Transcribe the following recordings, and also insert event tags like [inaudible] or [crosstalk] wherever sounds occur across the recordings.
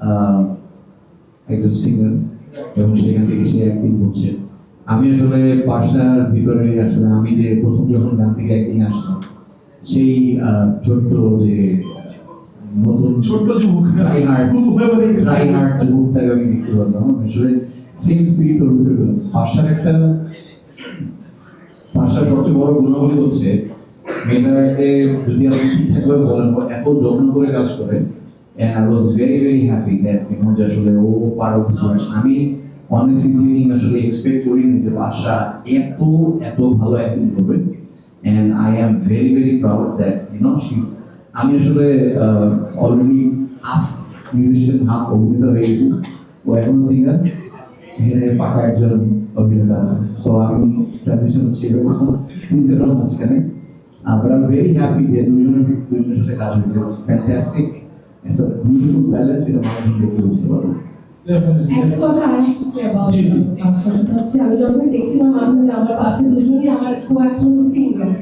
আহ, একজন সিঙ্গার এবং সেখান থেকে সে অ্যাক্টিং করছে আমি আসলে বাসার ভিতরে আসলে আমি যে প্রথম যখন গান থেকে অ্যাক্টিং আসলাম সেই ছোট্ট যে নতুন ছোট্ট যুবক ট্রাই ট্রাই হার্ড যুবকটাকে আমি দেখতে পারলাম আসলে সেম স্পিরিট ওর ভিতরে পেলাম ভাষার একটা ভাষার সবচেয়ে বড় গুণাবলী হচ্ছে মেয়েটাকে যদি আপনি ঠিকঠাকভাবে বলেন এত যত্ন করে কাজ করে and I was very very happy that, you know, যে আসলে ও পার অফ আমি অনেস্টলি স্পিকিং আসলে এক্সপেক্ট করিনি যে বাসা এত এত ভালো অ্যাক্টিং করবে। And I am very very proud that, you know, she, আমি আসলে অলরেডি হাফ মিউজিশিয়ান হাফ অভিনেতা হয়ে গেছি। ও এখনও সিঙ্গার এখানে পাকা একজন অভিনেতা আছে। সো আমি ট্রানজিশন হচ্ছে এরকম তিনজনের মাঝখানে। আই ভেরি হ্যাপি যে দুজনের দুজনের সাথে কাজ হয়েছে। It's fantastic it's a beautiful balance এটা মানুষ দেখতে বুঝতে পারবে একটা কথা I have to say about জি, জি। সেটা হচ্ছে আমি যখন দেখছিলাম মাঝে মাঝে আমার পাশে দুজনই আমার কো একজন সিঙ্গার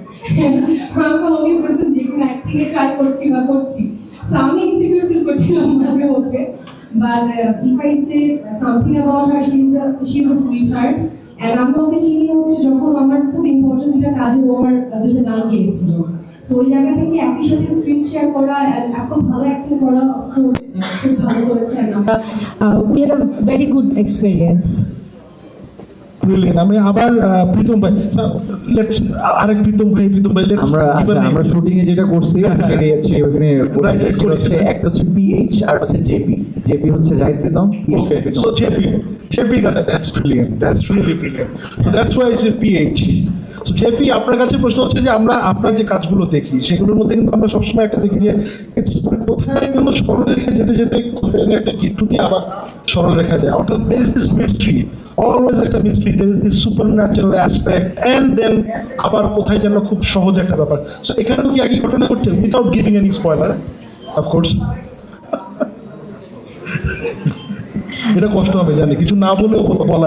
আমি আমি বলছিলাম যে কোনো অ্যাক্টিং এ ট্রাই করছি বা করছি। সো আমি ইনসিকিউর ফিল করছিলাম মাঝে মধ্যে। But if I say something about her she is she is sweetheart and আমি ওকে চিনি হচ্ছে যখন আমার খুব ইম্পর্টেন্ট একটা কাজে ও আমার দুটো গান গিয়েছিল। সো ওই জায়গা থেকে একই সাথে স্ক্রিন শেয়ার করা এত ভালো অ্যাক্টিং করা অফকোর্স খুব ভালো করেছেন আমরা we had a very good experience আমি আবার প্রীতম ভাই লেটস আরেক প্রীতম ভাই প্রীতম ভাই let's আমরা আচ্ছা. আমরা শুটিং এ যেটা করছি [laughs] সেটাই হচ্ছে ওখানে হচ্ছে একটা হচ্ছে পিএইচ আর হচ্ছে জেপি জেপি হচ্ছে Zahid Pritam PH Okay, Pritam. so JP, JP, that- that's brilliant. That's really brilliant. So that's JP, আপনার কাছে প্রশ্ন হচ্ছে যে আমরা আপনার যে কাজগুলো দেখি সেগুলোর মধ্যে কিন্তু আমরা সবসময় একটা দেখি যে কোথায় যেন সরলরেখা যেতে যেতে একটা দিয়ে আবার সরলরেখা যায়। অর্থাৎ there is this mystery always একটা mystery there is this supernatural aspect and then আবার কোথায় যেন খুব সহজ একটা ব্যাপার। সো এখানে কি একই ঘটনা ঘটছে? Without giving any spoiler of course এটা কষ্ট হবে জানি কিছু না বলেও বলা